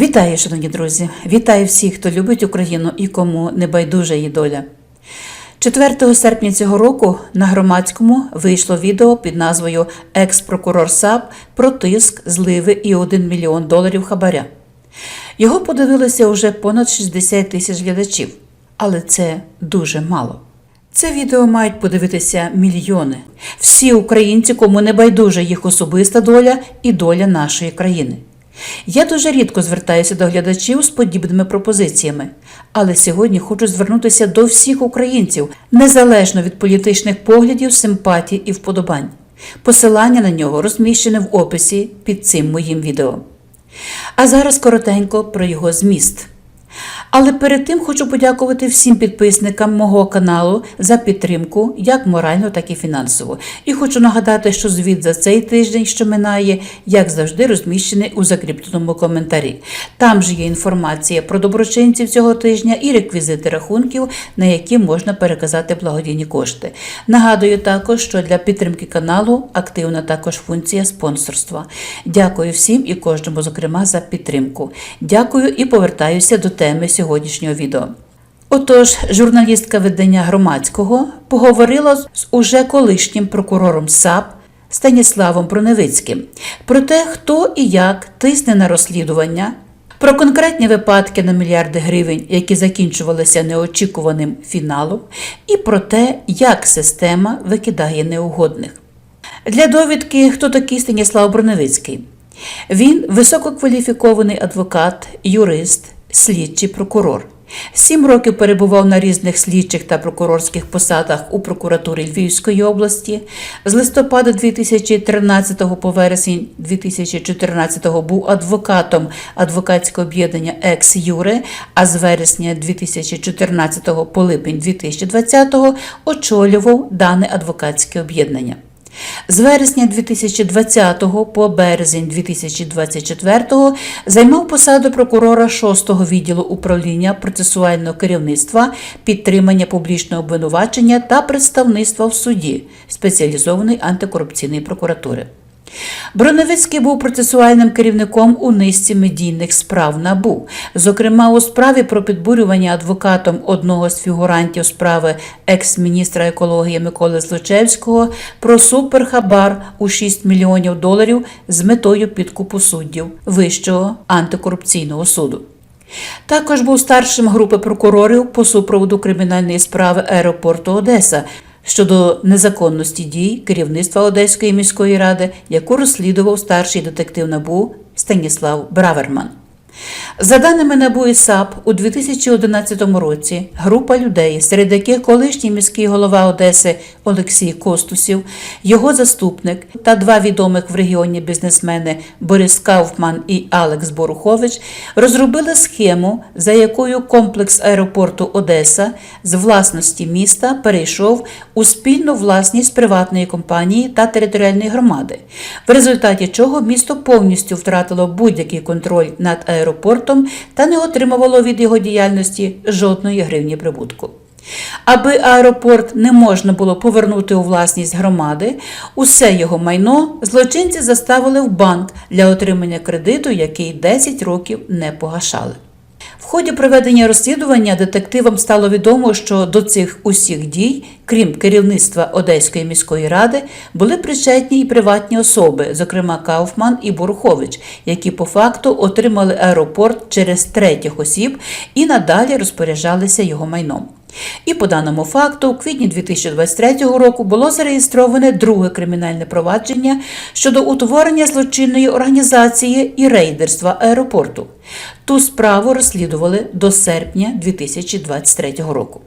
Вітаю, шановні друзі! Вітаю всіх, хто любить Україну і кому не байдужа її доля. 4 серпня цього року на громадському вийшло відео під назвою Екс-прокурор САП про тиск, зливи і 1 мільйон доларів хабаря. Його подивилося уже понад 60 тисяч глядачів, але це дуже мало. Це відео мають подивитися мільйони. Всі українці, кому не байдужа їх особиста доля і доля нашої країни. Я дуже рідко звертаюся до глядачів з подібними пропозиціями, але сьогодні хочу звернутися до всіх українців, незалежно від політичних поглядів, симпатій і вподобань. Посилання на нього розміщене в описі під цим моїм відео. А зараз коротенько про його зміст. Але перед тим хочу подякувати всім підписникам мого каналу за підтримку, як морально, так і фінансово. І хочу нагадати, що звіт за цей тиждень, що минає, як завжди, розміщений у закріпленому коментарі. Там же є інформація про доброчинців цього тижня і реквізити рахунків, на які можна переказати благодійні кошти. Нагадую також, що для підтримки каналу активна також функція спонсорства. Дякую всім і кожному, зокрема, за підтримку. Дякую і повертаюся до теми сьогоднішнього відео. Отож, журналістка видання громадського поговорила з уже колишнім прокурором САП Станіславом Броневицьким про те, хто і як тисне на розслідування, про конкретні випадки на мільярди гривень, які закінчувалися неочікуваним фіналом, і про те, як система викидає неугодних. Для довідки, хто такий Станіслав Броневицький. Він висококваліфікований адвокат, юрист, слідчий прокурор. Сім років перебував на різних слідчих та прокурорських посадах у прокуратурі Львівської області. З листопада 2013 по вересень 2014 був адвокатом адвокатського об'єднання Екс Юре, а з вересня 2014 по липень 2020 очолював дане адвокатське об'єднання. З вересня 2020 по березень 2024 займав посаду прокурора 6-го відділу управління процесуального керівництва, підтримання публічного обвинувачення та представництва в суді спеціалізованої антикорупційної прокуратури. Броневицький був процесуальним керівником у низці медійних справ НАБУ, зокрема у справі про підбурювання адвокатом одного з фігурантів справи екс-міністра екології Миколи Злочевського про суперхабар у 6 мільйонів доларів з метою підкупу суддів Вищого антикорупційного суду. Також був старшим групи прокурорів по супроводу кримінальної справи аеропорту Одеса щодо незаконності дій керівництва Одеської міської ради, яку розслідував старший детектив НАБУ Станіслав Браверман. За даними НАБУ і САП, у 2011 році група людей, серед яких колишній міський голова Одеси Олексій Костусів, його заступник та два відомих в регіоні бізнесмени Борис Кауфман і Алекс Борухович, розробили схему, за якою комплекс аеропорту Одеса з власності міста перейшов у спільну власність приватної компанії та територіальної громади, в результаті чого місто повністю втратило будь-який контроль над аеропортом та не отримувало від його діяльності жодної гривні прибутку. Аби аеропорт не можна було повернути у власність громади, усе його майно злочинці заставили в банк для отримання кредиту, який 10 років не погашали. Ході проведення розслідування детективам стало відомо, що до цих усіх дій, крім керівництва Одеської міської ради, були причетні і приватні особи, зокрема Кауфман і Борухович, які по факту отримали аеропорт через третіх осіб і надалі розпоряджалися його майном. І по даному факту, у квітні 2023 року було зареєстроване друге кримінальне провадження щодо утворення злочинної організації і рейдерства аеропорту. Ту справу розслідували до серпня 2023 року.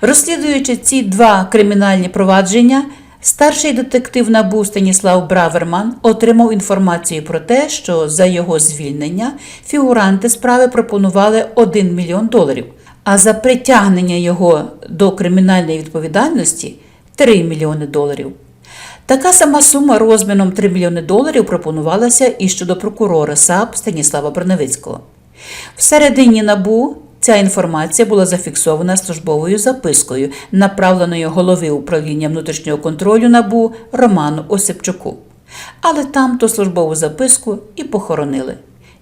Розслідуючи ці два кримінальні провадження, старший детектив НАБУ Станіслав Браверман отримав інформацію про те, що за його звільнення фігуранти справи пропонували 1 мільйон доларів, а за притягнення його до кримінальної відповідальності 3 мільйони доларів. Така сама сума розміром 3 мільйони доларів пропонувалася і щодо прокурора САП Станіслава Броневицького. Всередині набу ця інформація була зафіксована службовою запискою, направленою голови управління внутрішнього контролю набу Роману Осипчуку. Але там ту службову записку і похоронили.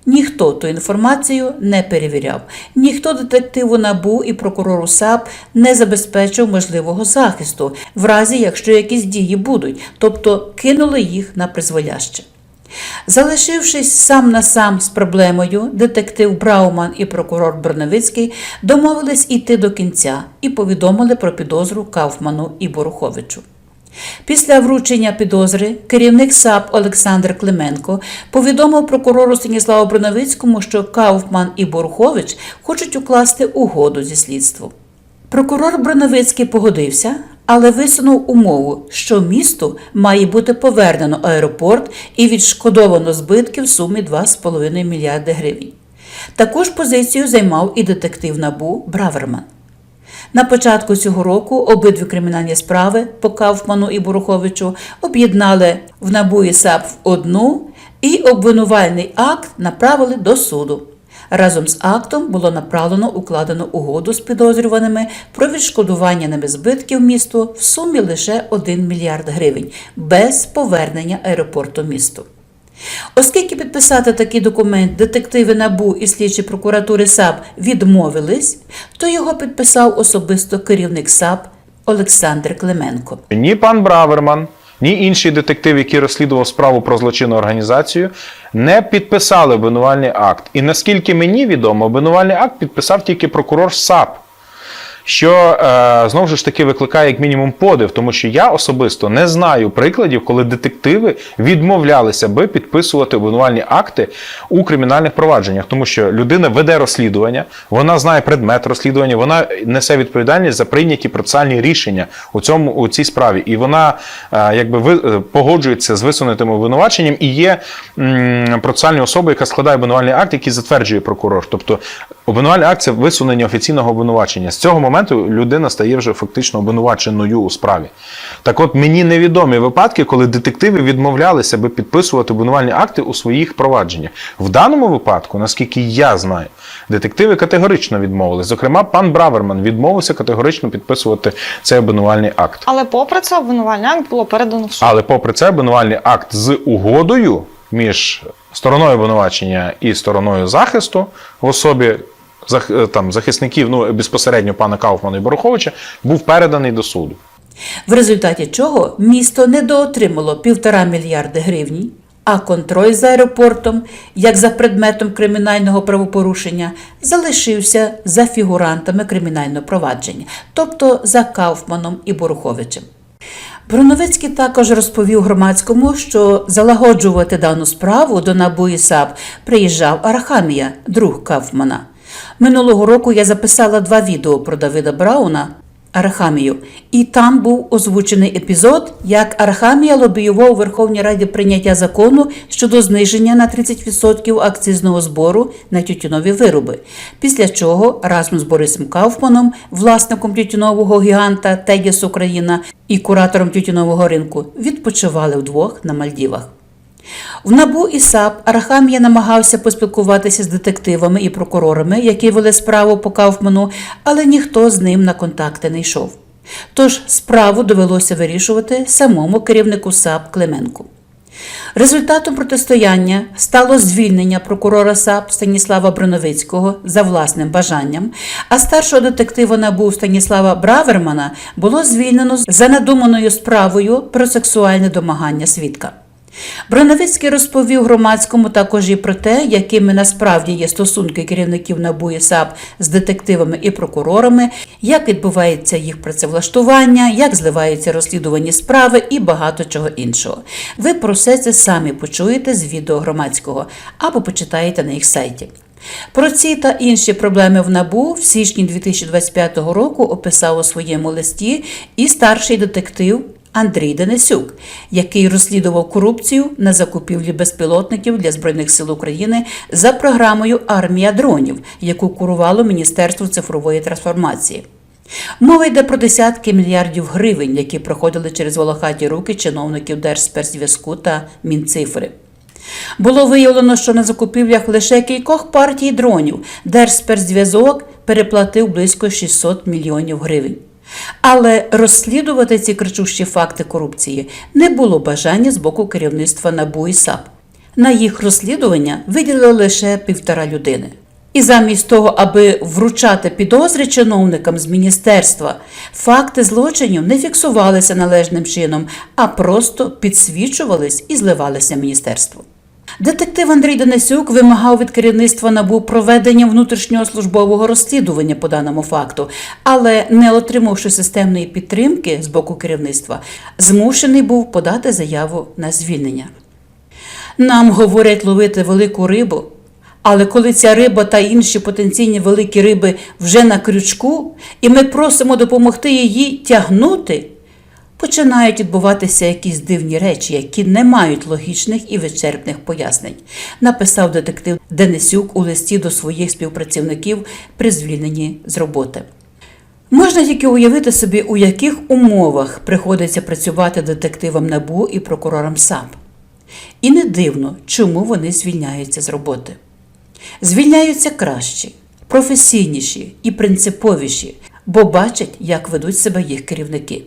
Ніхто ту інформацію не перевіряв, ніхто детективу НАБУ і прокурору САП не забезпечив можливого захисту, в разі якщо якісь дії будуть, тобто кинули їх на призволяще. Залишившись сам на сам з проблемою, детектив Брауман і прокурор Броновицький домовились іти до кінця і повідомили про підозру Кауфману і Боруховичу. Після вручення підозри керівник САП Олександр Клименко повідомив прокурору Станіславу Броновицькому, що Кауфман і Борухович хочуть укласти угоду зі слідством. Прокурор Броновицький погодився, але висунув умову, що місту має бути повернено аеропорт і відшкодовано збитки в сумі 2,5 мільярди гривень. Також позицію займав і детектив НАБУ Браверман. На початку цього року обидві кримінальні справи по Кауфману і Боруховичу об'єднали в НАБУ і САП в одну і обвинувальний акт направили до суду. Разом з актом було направлено укладену угоду з підозрюваними про відшкодування ними збитків місту в сумі лише 1 мільярд гривень без повернення аеропорту місту. Оскільки підписати такий документ детективи НАБУ і слідчі прокуратури САП відмовились, то його підписав особисто керівник САП Олександр Клименко. Ні пан Браверман, ні інший детектив, який розслідував справу про злочинну організацію, не підписали обвинувальний акт. І наскільки мені відомо, обвинувальний акт підписав тільки прокурор САП. Що е, знову ж таки викликає як мінімум подив, тому що я особисто не знаю прикладів, коли детективи відмовлялися би підписувати обвинувальні акти у кримінальних провадженнях, тому що людина веде розслідування, вона знає предмет розслідування, вона несе відповідальність за прийняті процесуальні рішення у цьому у цій справі, і вона е, якби ви, е, погоджується з висунутим обвинуваченням і є м, процесуальною особою, яка складає обвинувальний акт, який затверджує прокурор. Тобто обвинувальний акт це висунення офіційного обвинувачення. З цього моменту людина стає вже фактично обвинуваченою у справі. Так от мені невідомі випадки, коли детективи відмовлялися би підписувати обвинувальні акти у своїх провадженнях. В даному випадку, наскільки я знаю, детективи категорично відмовились. Зокрема, пан Браверман відмовився категорично підписувати цей обвинувальний акт. Але попри це обвинувальний акт було передано в суд. Але попри це, обвинувальний акт з угодою між стороною обвинувачення і стороною захисту в особі там, захисників, ну безпосередньо пана Кауфмана і Боруховича, був переданий до суду. В результаті чого місто недоотримало півтора мільярди гривень, а контроль за аеропортом, як за предметом кримінального правопорушення, залишився за фігурантами кримінального провадження, тобто за Кауфманом і Боруховичем. Бруновицький також розповів громадському, що залагоджувати дану справу до НАБУ і САП приїжджав Арахамія, друг Кауфмана. Минулого року я записала два відео про Давида Брауна Арахамію, і там був озвучений епізод, як Арахамія лобіював у Верховній Раді прийняття закону щодо зниження на 30% акцизного збору на тютюнові вироби. Після чого разом з Борисом Кауфманом, власником тютюнового гіганта Тедіс Україна і куратором тютюнового ринку, відпочивали вдвох на Мальдівах. В НАБУ і САП Арахамія намагався поспілкуватися з детективами і прокурорами, які вели справу по Кауфману, але ніхто з ним на контакти не йшов. Тож справу довелося вирішувати самому керівнику САП Клименку. Результатом протистояння стало звільнення прокурора САП Станіслава Броновицького за власним бажанням, а старшого детектива НАБУ Станіслава Бравермана було звільнено за надуманою справою про сексуальне домагання свідка. Броновицький розповів громадському також і про те, якими насправді є стосунки керівників НАБУ і САП з детективами і прокурорами, як відбувається їх працевлаштування, як зливаються розслідувані справи і багато чого іншого. Ви про все це самі почуєте з відео громадського або почитаєте на їх сайті. Про ці та інші проблеми в НАБУ в січні 2025 року описав у своєму листі і старший детектив Андрій Денисюк, який розслідував корупцію на закупівлі безпілотників для Збройних сил України за програмою Армія дронів, яку курувало Міністерство цифрової трансформації. Мова йде про десятки мільярдів гривень, які проходили через волохаті руки чиновників Держспецзв'язку та Мінцифри. Було виявлено, що на закупівлях лише кількох партій дронів Держспецзв'язок переплатив близько 600 мільйонів гривень. Але розслідувати ці кричущі факти корупції не було бажання з боку керівництва НАБУ і САП. На їх розслідування виділили лише півтора людини. І замість того, аби вручати підозри чиновникам з міністерства, факти злочинів не фіксувалися належним чином, а просто підсвічувались і зливалися міністерству. Детектив Андрій Денисюк вимагав від керівництва НАБУ проведення внутрішнього службового розслідування по даному факту, але, не отримавши системної підтримки з боку керівництва, змушений був подати заяву на звільнення. Нам говорять ловити велику рибу, але коли ця риба та інші потенційні великі риби вже на крючку, і ми просимо допомогти її тягнути, починають відбуватися якісь дивні речі, які не мають логічних і вичерпних пояснень, написав детектив Денисюк у листі до своїх співпрацівників при звільненні з роботи. Можна тільки уявити собі, у яких умовах приходиться працювати детективам НАБУ і прокурорам САП. І не дивно, чому вони звільняються з роботи. Звільняються кращі, професійніші і принциповіші, бо бачать, як ведуть себе їх керівники.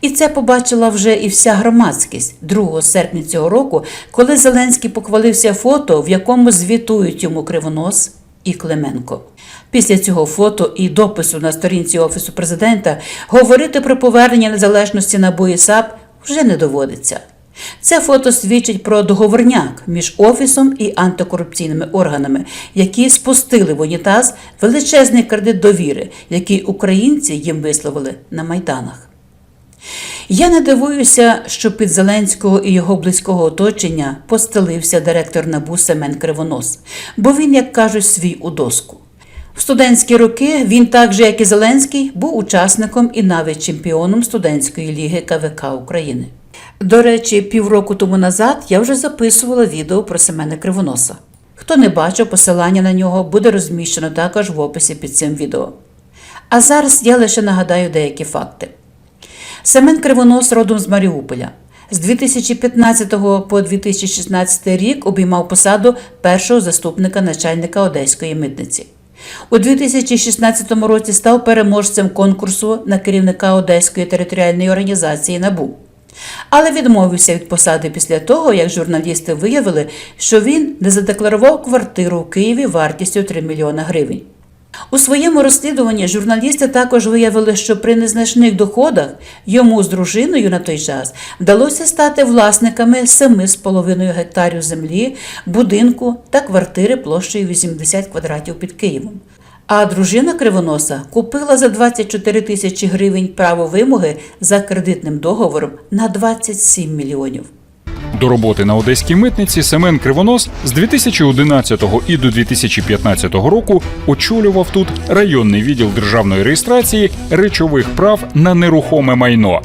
І це побачила вже і вся громадськість 2 серпня цього року, коли Зеленський похвалився фото, в якому звітують йому Кривонос і Клименко. Після цього фото і допису на сторінці Офісу президента говорити про повернення незалежності НАБУ і САП вже не доводиться. Це фото свідчить про договорняк між офісом і антикорупційними органами, які спустили в унітаз величезний кредит довіри, який українці їм висловили на майданах. Я не дивуюся, що під Зеленського і його близького оточення постелився директор НАБУ Семен Кривонос, бо він, як кажуть, свій у доску. В студентські роки він, так же як і Зеленський, був учасником і навіть чемпіоном студентської ліги КВК України. До речі, півроку тому назад я вже записувала відео про Семена Кривоноса. Хто не бачив, посилання на нього буде розміщено також в описі під цим відео. А зараз я лише нагадаю деякі факти. Семен Кривонос родом з Маріуполя. З 2015 по 2016 рік обіймав посаду першого заступника начальника Одеської митниці. У 2016 році став переможцем конкурсу на керівника Одеської територіальної організації НАБУ. Але відмовився від посади після того, як журналісти виявили, що він не задекларував квартиру в Києві вартістю 3 мільйона гривень. У своєму розслідуванні журналісти також виявили, що при незначних доходах йому з дружиною на той час вдалося стати власниками 7,5 гектарів землі, будинку та квартири площею 80 квадратів під Києвом. А дружина Кривоноса купила за 24 тисячі гривень право вимоги за кредитним договором на 27 мільйонів. До роботи на одеській митниці Семен Кривонос з 2011 і до 2015 року очолював тут районний відділ державної реєстрації речових прав на нерухоме майно.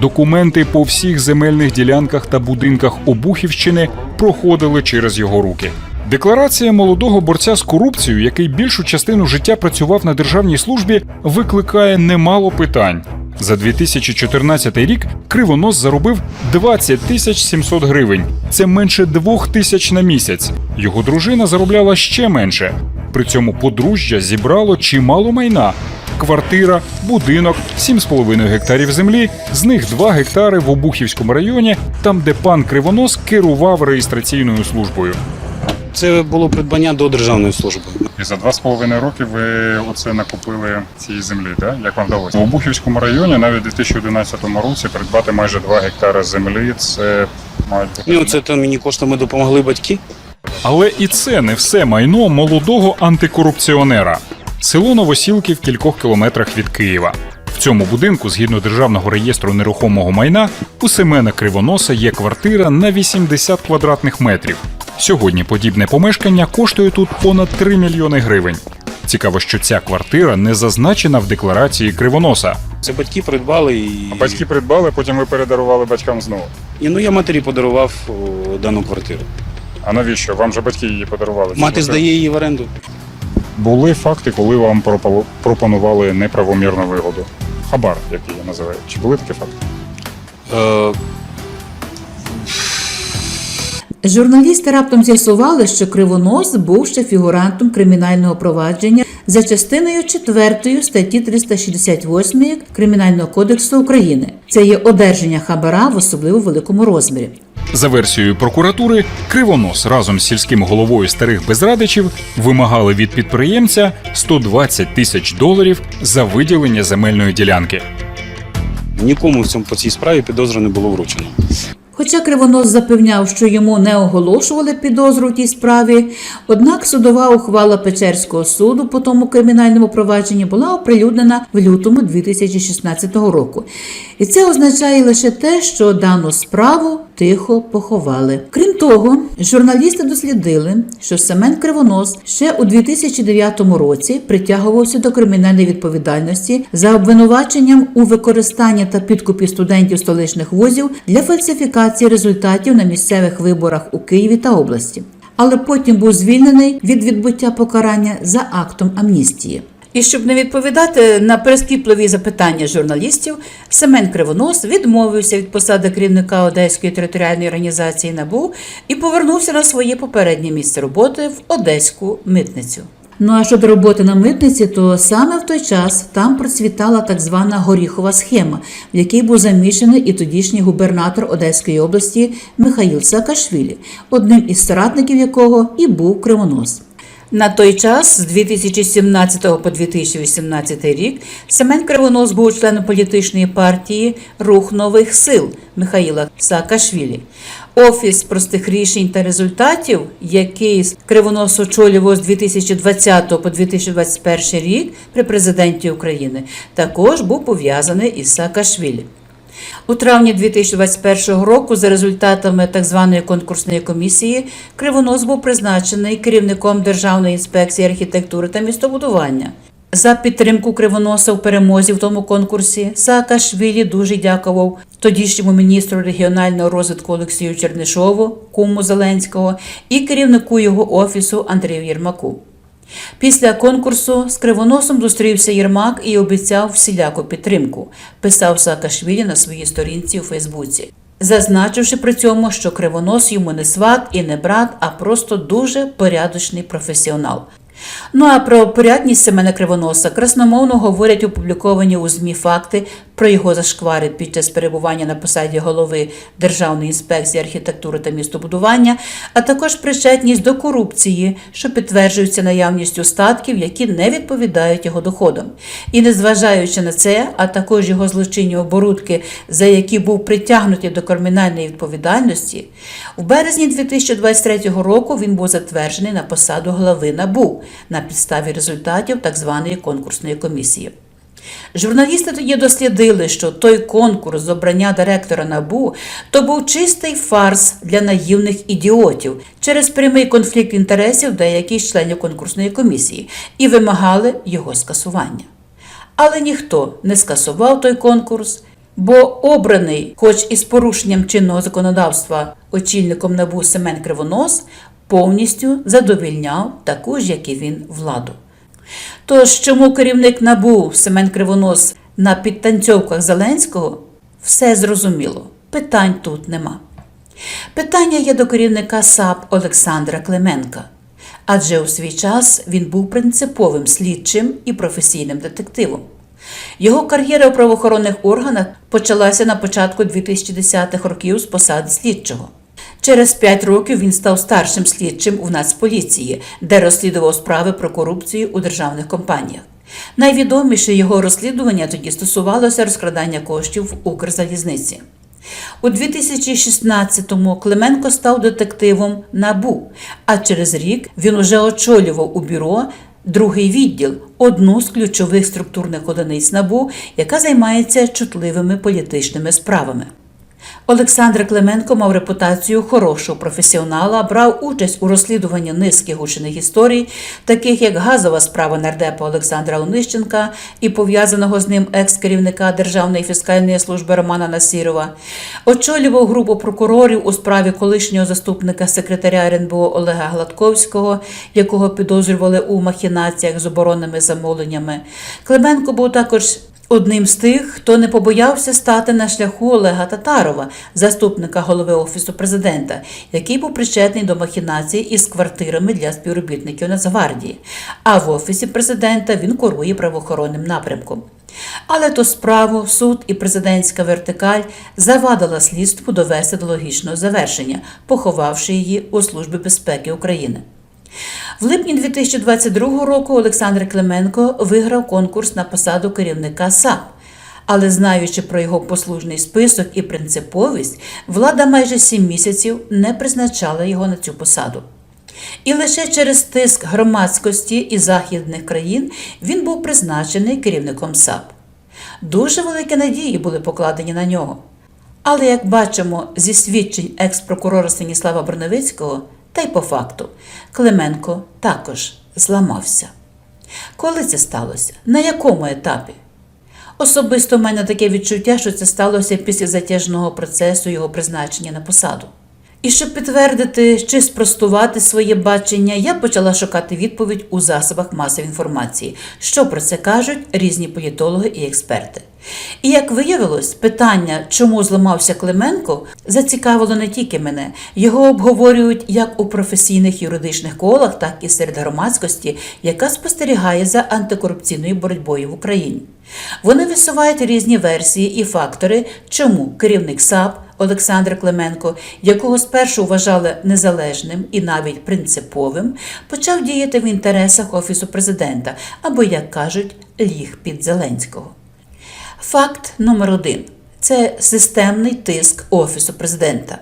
Документи по всіх земельних ділянках та будинках Обухівщини проходили через його руки. Декларація молодого борця з корупцією, який більшу частину життя працював на державній службі, викликає немало питань. За 2014 рік Кривонос заробив 20 тисяч 700 гривень. Це менше двох тисяч на місяць. Його дружина заробляла ще менше. При цьому подружжя зібрало чимало майна. Квартира, будинок, 7,5 гектарів землі, з них 2 гектари в Обухівському районі, там, де пан Кривонос керував реєстраційною службою. Це було придбання до державної служби. І за два з половиною роки ви оце накупили цієї землі, так? Як вам вдалося? У Бухівському районі навіть у 2011 році придбати майже 2 гектари землі. Це мають бути. Ну, це там мені коштами допомогли батьки. Але і це не все майно молодого антикорупціонера. Село Новосілки в кількох кілометрах від Києва. В цьому будинку, згідно державного реєстру нерухомого майна, у Семена Кривоноса є квартира на 80 квадратних метрів. Сьогодні подібне помешкання коштує тут понад 3 мільйони гривень. Цікаво, що ця квартира не зазначена в декларації Кривоноса. Це батьки придбали і. Батьки придбали, потім ви передарували батькам знову. І, ну я матері подарував о, дану квартиру. А навіщо? Вам же батьки її подарували. Мати здає її в оренду. Були факти, коли вам пропо- пропонували неправомірну вигоду. Хабар, як її називають. Чи були такі факти? Е, Журналісти раптом з'ясували, що Кривонос був ще фігурантом кримінального провадження за частиною 4 статті 368 Кримінального кодексу України. Це є одержання хабара в особливо великому розмірі. За версією прокуратури, Кривонос разом з сільським головою старих безрадичів вимагали від підприємця 120 тисяч доларів за виділення земельної ділянки. Нікому в цьому по цій справі підозри не було вручено. Хоча Кривонос запевняв, що йому не оголошували підозру в тій справі, однак судова ухвала Печерського суду по тому кримінальному провадженні була оприлюднена в лютому 2016 року. І це означає лише те, що дану справу тихо поховали. Крім того, журналісти дослідили, що Семен Кривонос ще у 2009 році притягувався до кримінальної відповідальності за обвинуваченням у використанні та підкупі студентів столичних вузів для фальсифікації результатів на місцевих виборах у Києві та області. Але потім був звільнений від відбуття покарання за актом амністії. І щоб не відповідати на прискіпливі запитання журналістів, Семен Кривонос відмовився від посади керівника Одеської територіальної організації НАБУ і повернувся на своє попереднє місце роботи в Одеську митницю. Ну а щодо роботи на митниці, то саме в той час там процвітала так звана горіхова схема, в якій був замішаний і тодішній губернатор Одеської області Михаїл Саакашвілі, одним із соратників якого і був Кривонос. На той час, з 2017 по 2018 рік, Семен Кривонос був членом політичної партії Рух нових сил Михаїла Саакашвілі. Офіс простих рішень та результатів, який Кривонос очолював з 2020 по 2021 рік при президенті України, також був пов'язаний із Саакашвілі. У травні 2021 року, за результатами так званої конкурсної комісії, Кривонос був призначений керівником Державної інспекції архітектури та містобудування. За підтримку Кривоноса в перемозі в тому конкурсі Саакашвілі дуже дякував тодішньому міністру регіонального розвитку Олексію Чернишову, куму Зеленського, і керівнику його офісу Андрію Єрмаку. Після конкурсу з Кривоносом зустрівся Єрмак і обіцяв всіляку підтримку, писав Саакашвілі на своїй сторінці у Фейсбуці, зазначивши при цьому, що Кривонос йому не сват і не брат, а просто дуже порядочний професіонал. Ну а про порядність Семена Кривоноса красномовно говорять опубліковані у ЗМІ факти про його зашквари під час перебування на посаді голови Державної інспекції архітектури та містобудування, а також причетність до корупції, що підтверджується наявністю статків, які не відповідають його доходам. І незважаючи на це, а також його злочинні оборудки, за які був притягнутий до кримінальної відповідальності, у березні 2023 року він був затверджений на посаду глави НАБУ на підставі результатів так званої конкурсної комісії. Журналісти тоді дослідили, що той конкурс з обрання директора НАБУ то був чистий фарс для наївних ідіотів через прямий конфлікт інтересів деяких членів конкурсної комісії і вимагали його скасування. Але ніхто не скасував той конкурс, бо обраний, хоч із порушенням чинного законодавства, очільником НАБУ Семен Кривонос повністю задовільняв таку ж, як і він, владу. Тож, чому керівник НАБУ Семен Кривонос на підтанцьовках Зеленського, все зрозуміло. Питань тут нема. Питання є до керівника САП Олександра Клименка. Адже у свій час він був принциповим слідчим і професійним детективом. Його кар'єра у правоохоронних органах почалася на початку 2010-х років з посади слідчого. Через п'ять років він став старшим слідчим у Нацполіції, де розслідував справи про корупцію у державних компаніях. Найвідоміше його розслідування тоді стосувалося розкрадання коштів в Укрзалізниці. У 2016-му Клименко став детективом НАБУ, а через рік він уже очолював у бюро другий відділ, одну з ключових структурних одиниць НАБУ, яка займається чутливими політичними справами. Олександр Клименко мав репутацію хорошого професіонала, брав участь у розслідуванні низки гучних історій, таких як газова справа нардепа Олександра Онищенка і пов'язаного з ним екс-керівника Державної фіскальної служби Романа Насірова, очолював групу прокурорів у справі колишнього заступника секретаря РНБО Олега Гладковського, якого підозрювали у махінаціях з оборонними замовленнями. Клименко був також Одним з тих, хто не побоявся стати на шляху Олега Татарова, заступника голови офісу президента, який був причетний до махінацій із квартирами для співробітників Нацгвардії. А в офісі президента він курує правоохоронним напрямком. Але то справу суд і президентська вертикаль завадила слідству довести до логічного завершення, поховавши її у Службі безпеки України. В липні 2022 року Олександр Клименко виграв конкурс на посаду керівника САП. Але знаючи про його послужний список і принциповість, влада майже сім місяців не призначала його на цю посаду. І лише через тиск громадськості і західних країн він був призначений керівником САП. Дуже великі надії були покладені на нього. Але, як бачимо зі свідчень екс-прокурора Станіслава Броневицького, та й по факту, Клименко також зламався. Коли це сталося? На якому етапі? Особисто в мене таке відчуття, що це сталося після затяжного процесу його призначення на посаду. І щоб підтвердити чи спростувати своє бачення, я почала шукати відповідь у засобах масової інформації, що про це кажуть різні політологи і експерти. І як виявилось, питання, чому зламався Клименко, зацікавило не тільки мене. Його обговорюють як у професійних юридичних колах, так і серед громадськості, яка спостерігає за антикорупційною боротьбою в Україні. Вони висувають різні версії і фактори, чому керівник САП Олександр Клименко, якого спершу вважали незалежним і навіть принциповим, почав діяти в інтересах Офісу президента або, як кажуть, ліг під Зеленського. Факт номер один це системний тиск Офісу президента.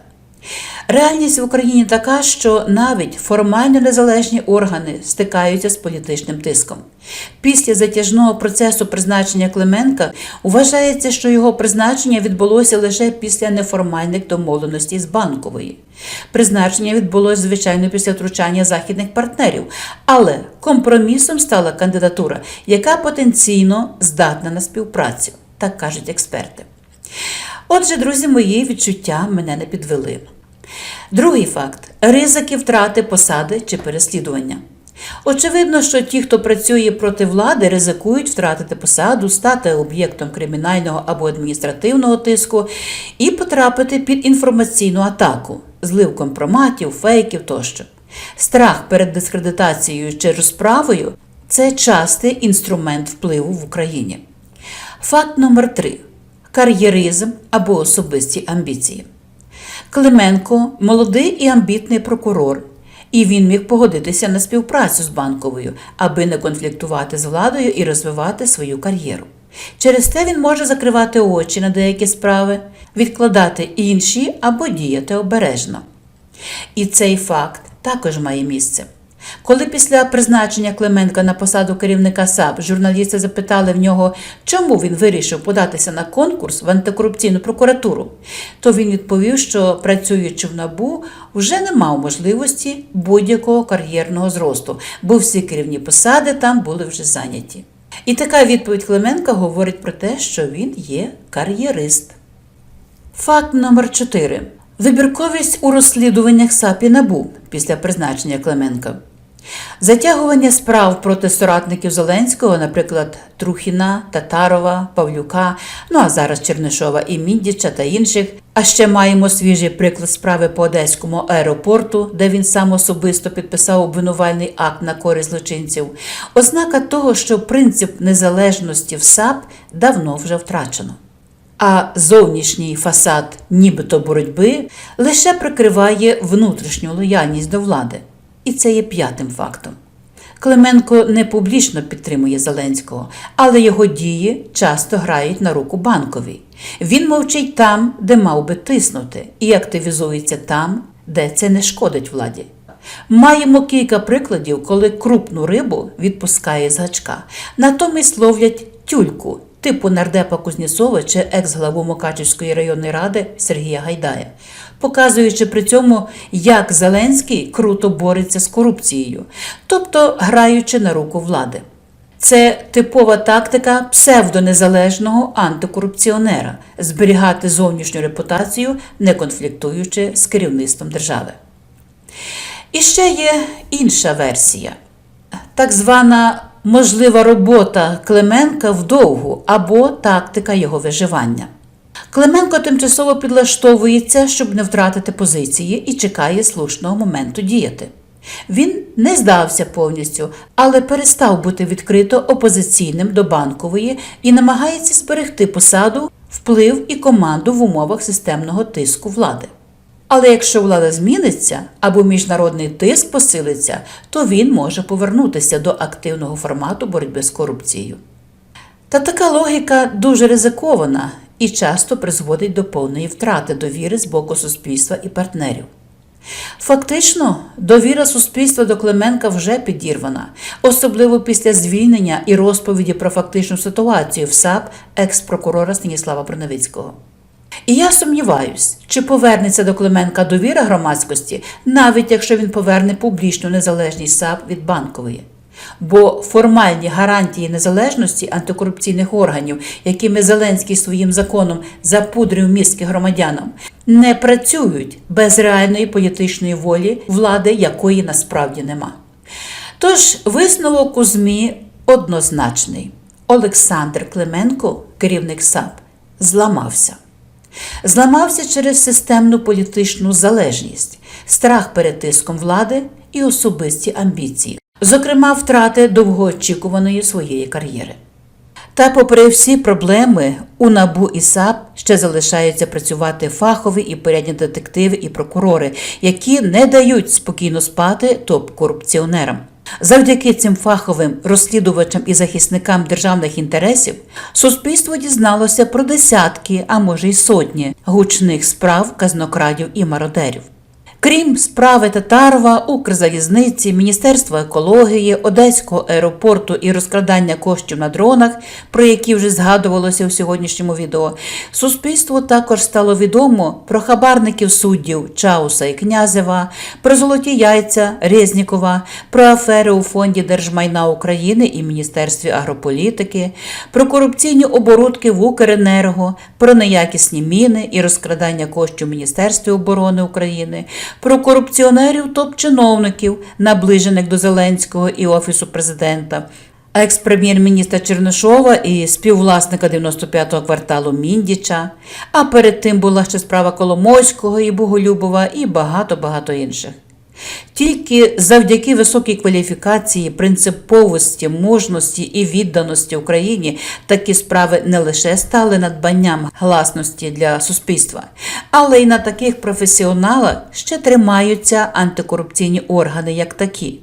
Реальність в Україні така, що навіть формально незалежні органи стикаються з політичним тиском. Після затяжного процесу призначення Клименка вважається, що його призначення відбулося лише після неформальних домовленостей з банкової. Призначення відбулося, звичайно, після втручання західних партнерів, але компромісом стала кандидатура, яка потенційно здатна на співпрацю, так кажуть експерти. Отже, друзі мої, відчуття мене не підвели. Другий факт ризики втрати посади чи переслідування. Очевидно, що ті, хто працює проти влади, ризикують втратити посаду, стати об'єктом кримінального або адміністративного тиску і потрапити під інформаційну атаку, злив компроматів, фейків тощо. Страх перед дискредитацією чи розправою це частий інструмент впливу в Україні. Факт номер три кар'єризм або особисті амбіції. Клименко молодий і амбітний прокурор, і він міг погодитися на співпрацю з банковою, аби не конфліктувати з владою і розвивати свою кар'єру. Через це він може закривати очі на деякі справи, відкладати інші або діяти обережно. І цей факт також має місце. Коли після призначення Клименка на посаду керівника САП журналісти запитали в нього, чому він вирішив податися на конкурс в антикорупційну прокуратуру, то він відповів, що працюючи в НАБУ, вже не мав можливості будь-якого кар'єрного зросту, бо всі керівні посади там були вже зайняті. І така відповідь Клименка говорить про те, що він є кар'єрист. Факт номер 4. Вибірковість у розслідуваннях САП і НАБУ після призначення Клименка. Затягування справ проти соратників Зеленського, наприклад, Трухіна, Татарова, Павлюка, ну а зараз Чернишова і Міндіча та інших. А ще маємо свіжий приклад справи по Одеському аеропорту, де він сам особисто підписав обвинувальний акт на користь злочинців. Ознака того, що принцип незалежності в САП давно вже втрачено. А зовнішній фасад, нібито боротьби, лише прикриває внутрішню лояльність до влади. І це є п'ятим фактом. Клименко не публічно підтримує Зеленського, але його дії часто грають на руку банковій. Він мовчить там, де мав би тиснути, і активізується там, де це не шкодить владі. Маємо кілька прикладів, коли крупну рибу відпускає з гачка, натомість ловлять тюльку, типу нардепа Кузнєцова чи екс-главу Мукачівської районної ради Сергія Гайдая, показуючи при цьому, як Зеленський круто бореться з корупцією, тобто граючи на руку влади. Це типова тактика псевдонезалежного антикорупціонера зберігати зовнішню репутацію, не конфліктуючи з керівництвом держави. І ще є інша версія, так звана можлива робота Клименка вдовгу або тактика його виживання. Клименко тимчасово підлаштовується, щоб не втратити позиції, і чекає слушного моменту діяти. Він не здався повністю, але перестав бути відкрито опозиційним до банкової і намагається зберегти посаду, вплив і команду в умовах системного тиску влади. Але якщо влада зміниться або міжнародний тиск посилиться, то він може повернутися до активного формату боротьби з корупцією. Та така логіка дуже ризикована і часто призводить до повної втрати довіри з боку суспільства і партнерів. Фактично, довіра суспільства до Клименка вже підірвана, особливо після звільнення і розповіді про фактичну ситуацію в САП екс-прокурора Станіслава Броневицького. І я сумніваюсь, чи повернеться до Клименка довіра громадськості, навіть якщо він поверне публічну незалежність САП від банкової. Бо формальні гарантії незалежності антикорупційних органів, якими Зеленський своїм законом запудрив мізки громадянам, не працюють без реальної політичної волі влади, якої насправді нема. Тож висновок у ЗМІ однозначний: Олександр Клименко, керівник САП, зламався. Зламався через системну політичну залежність, страх перед тиском влади і особисті амбіції, зокрема, втрати довгоочікуваної своєї кар'єри. Та, попри всі проблеми, у НАБУ і САП ще залишаються працювати фахові і порядні детективи і прокурори, які не дають спокійно спати топ-корупціонерам. Завдяки цим фаховим розслідувачам і захисникам державних інтересів суспільство дізналося про десятки, а може й сотні гучних справ казнокрадів і мародерів. Крім справи Татарова, Укрзалізниці, Міністерства екології, Одеського аеропорту і розкрадання коштів на дронах, про які вже згадувалося у сьогоднішньому відео, суспільству також стало відомо про хабарників суддів Чауса і Князева, про золоті яйця Резнікова, про афери у фонді Держмайна України і Міністерстві агрополітики, про корупційні оборудки в Укренерго, про неякісні міни і розкрадання коштів Міністерстві оборони України про корупціонерів топ-чиновників, наближених до Зеленського і Офісу президента, екс-прем'єр-міністра Чернишова і співвласника 95-го кварталу Міндіча. А перед тим була ще справа Коломойського і Боголюбова і багато-багато інших. Тільки завдяки високій кваліфікації, принциповості, мужності і відданості Україні такі справи не лише стали надбанням гласності для суспільства, але й на таких професіоналах ще тримаються антикорупційні органи як такі.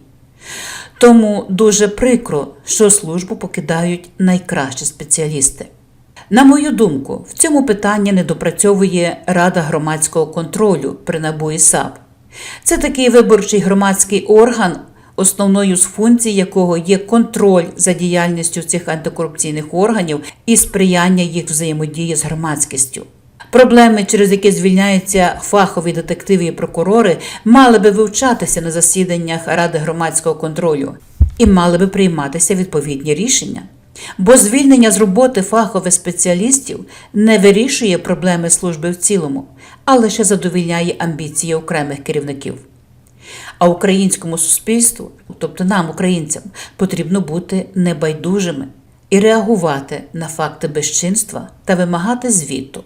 Тому дуже прикро, що службу покидають найкращі спеціалісти. На мою думку, в цьому питанні недопрацьовує Рада громадського контролю при НАБУ САП. Це такий виборчий громадський орган, основною з функцій якого є контроль за діяльністю цих антикорупційних органів і сприяння їх взаємодії з громадськістю. Проблеми, через які звільняються фахові детективи і прокурори, мали би вивчатися на засіданнях Ради громадського контролю і мали би прийматися відповідні рішення. Бо звільнення з роботи фахових спеціалістів не вирішує проблеми служби в цілому, а лише задовільняє амбіції окремих керівників. А українському суспільству, тобто нам, українцям, потрібно бути небайдужими і реагувати на факти безчинства та вимагати звіту.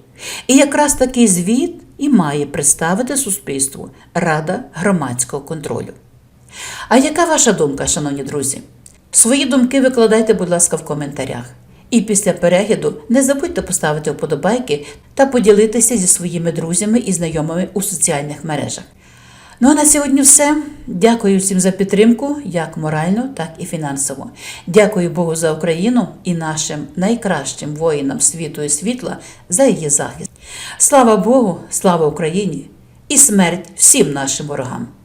І якраз такий звіт і має представити суспільству Рада громадського контролю. А яка ваша думка, шановні друзі? Свої думки викладайте, будь ласка, в коментарях. І після перегляду не забудьте поставити вподобайки та поділитися зі своїми друзями і знайомими у соціальних мережах. Ну а на сьогодні все. Дякую всім за підтримку, як морально, так і фінансово. Дякую Богу за Україну і нашим найкращим воїнам світу і світла за її захист. Слава Богу, слава Україні і смерть всім нашим ворогам!